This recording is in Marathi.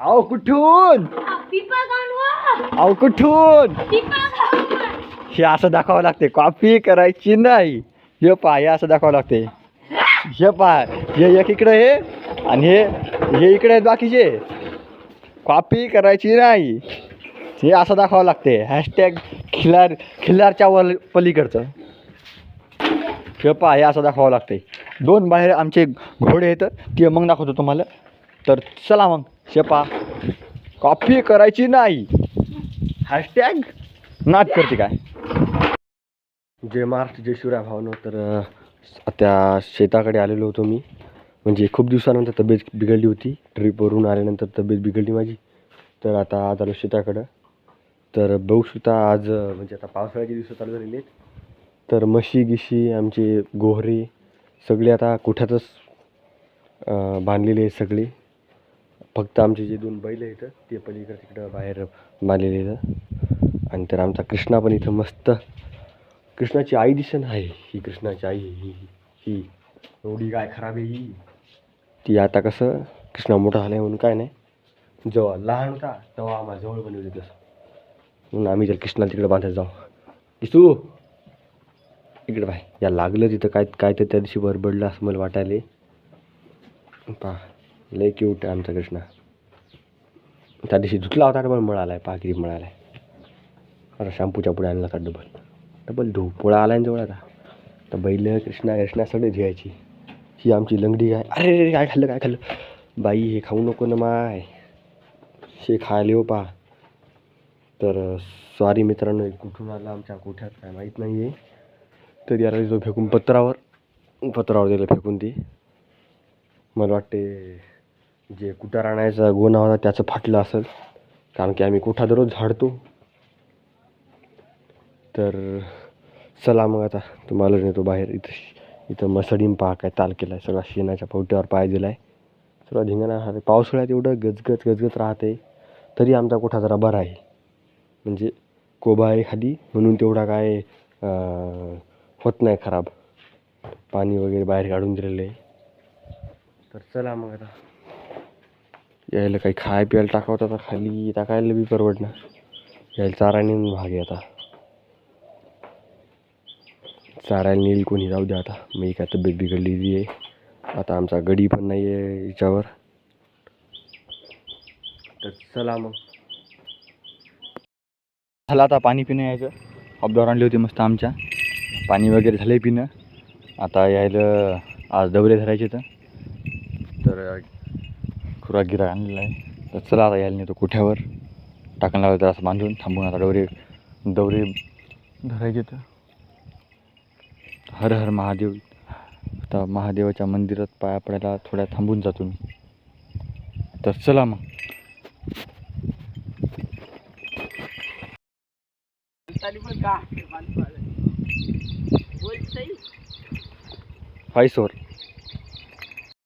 अहो कुठून? अहो कुठून? हे असं दाखवावं लागते कॉपी करायची नाही. हे पा हे असं दाखवावं लागते हे पा हे एक इकडे हे आणि हे हे इकडे आहेत बाकीचे. कॉपी करायची नाही. हे असं दाखवावं लागते हॅशटॅग खिलार खिल्लारच्या वर पलीकडचं. हे पा हे असं दाखवावं लागते दोन बाहेर आमचे घोडे आहेत. ते मग दाखवतो तुम्हाला. तर चला मग शेपा. कॉपी करायची नाही. हॅशटॅग नाद करते काय? जय महाराष्ट्र जय शिवराय भावनो. तर त्या शेताकडे आलेलो होतो मी. म्हणजे खूप दिवसानंतर तब्येत बिघडली होती. ट्रिपवरून आल्यानंतर तब्येत बिघडली माझी. तर आता आज आलो शेताकडं. तर बघू शकता आज म्हणजे आता पावसाळ्याचे दिवस चालू झालेले आहेत. तर म्हशी गिशी आमचे गोहरे सगळे आता कुठ्यातच बांधलेले आहेत सगळे. फक्त आमचे जे दोन बैल आहेत ते पलीकडे तिकडं बाहेर बांधलेले आहेत. आणि तर आमचा कृष्णा पण इथं मस्त. कृष्णाची आई दिसन आहे. ही कृष्णाची आई ही ही. एवढी काय खराब आहे ही? ती आता कसं कृष्णा मोठा झाला म्हणून काय नाही. जेव्हा लहान होता तेव्हा आम्हाला जवळ बनवली तसं. म्हणून आम्ही जर कृष्णाला तिकडे बांधायला जाऊ. किसू! इकडे बाय. या लागलं तिथं काय काय तर त्या दिवशी बरबडलं असं मला वाटायला पहा. लय क्यूट आहे आमचा कृष्णा. त्या दिवशी धुतला होता डबल मळाला आहे पाकिरी मळाला आहे आता शॅम्पूच्या पुढे आणला होता डबल. डबल धुपोळा आला आहे जवळ आता. तर बैल कृष्णा कृष्णा सगळे घ्यायची ही आमची लंगडी काय अरे रे काय खाल्लं काय खाल्लं? बाई हे खाऊ नको ना माय. हे खायले हो पा. तर सॉरी मित्रांनो कुठून आला आमच्या कोठ्यात काय माहीत नाही आहे तर याला जो फेकून पत्रावर. पत्रावर दिलं फेकून ती. मला वाटते जे कुठं राहण्याचा गोणा होता त्याचं फाटलं असेल. कारण की आम्ही कुठा दररोज झाडतो. तर चला मग आता तुम्हाला नेतो बाहेर. इथं इथं मसडीम पाक आहे ताल केला आहे सगळा शेणाच्या पोट्यावर पाय दिला आहे सगळा धिंगाणा हा पावसाळ्यात एवढं गजगज गजगज राहते तरी आमचा कोठा जरा बरा आहे. म्हणजे कोबा आहे खाली म्हणून तेवढा काय होत नाही खराब. पाणी वगैरे बाहेर काढून दिलेलं आहे. तर चला मग आता. यायला काही खाय प्यायला टाकावं आता खाली टाकायला बी परवडणार. यायला चाराने भाग आहे आता. चारायला नेईल कोणी जाऊ द्या आता. मी काय तब्येत बिघडलेली आहे. आता आमचा गडी पण नाही आहे याच्यावर. तर चला मग. झालं आता पाणी पिणं यायचं. हबदावर आणली होती मस्त आमच्या. पाणी वगैरे झालं आहे पिणं. आता यायला आज दौरे धरायचे तर. तर खुरा गिरा आणलेला आहे. तर चला आता यायला नेतो कुठ्यावर. टाकून लावलं तर असं बांधून थांबून आता डवरे दवरे धरायचे तर. हर हर महादेव. आता महादेवाच्या मंदिरात पाया पडायला थोड्या थांबून जातो मी तर चला मग. फाईसवर.